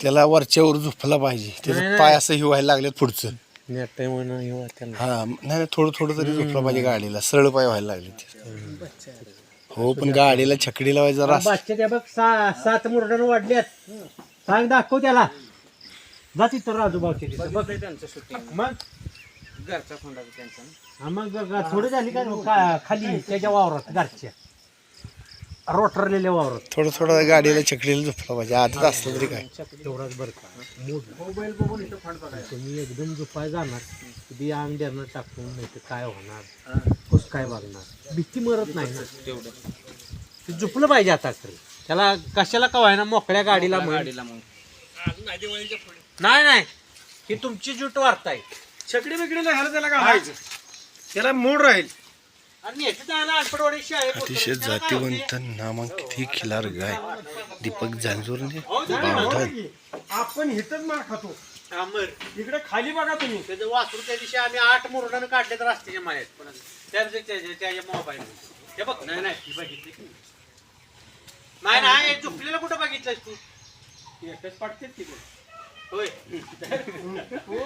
त्याला वरच्यावर झोपला पाहिजे. त्याचं पाय असं हिवायला लागले पुढचं. हे हा नाही नाही, थोडं थोडं तरी झोपला पाहिजे गाडीला. सरळ पाय व्हायला लागले. हो पण गाडीला छकडी लावायचं जरा सात मुरडानं वाढल्यात. सांग दाखव त्याला. जा तिथं राजू भाऊच्या तिथं बघ. त्यांचं शूटिंग मग? घरचा फोन त्यांचा हा, मग ग- थोडी झाली का का- खाली त्याच्या वावरात घरच्या. रोटरलेल्या वावरात. थोडं थोडं गाडीला छकडीला झोपला पाहिजे. आधीच असलं तरी काय? तेवढाच बरं का? मोबाईल बघून इथं फंड तुम्ही एकदम झोपाय जाणार. कधी अंग देणार टाकून नाही तर काय होणार? कस काय बघणार? भीती मरत नाही ना. तेवढं ते झोपलं पाहिजे आता खरं त्याला कशाला का ना मोकळ्या गाडीला म्हण. गाडीला मग नाही नाही. ही तुमची जूट वार्ताय छकडी बिकडी ह्याला त्याला घालायचं त्याला मूड राहील. आणि याची जायला अडपडवाडी शाळेत अतिशय जातीवंत नामांकित खिलार गाय. दीपक जांजूरने बावधन. आपण हिथच मार खातो. अमर इकडे खाली बघा तुम्ही. त्याचं वासरू त्या दिवशी आम्ही आठ मुरडानं काढले तर रस्त्याच्या माळ्यात पण त्याच्या मोबाईल. हे बघ. नाही नाही. ती बघितली की. नाही. नाही हे झोपलेलं कुठं बघितलंस तू? एकच पाठतेच तिकडे เฮ้ย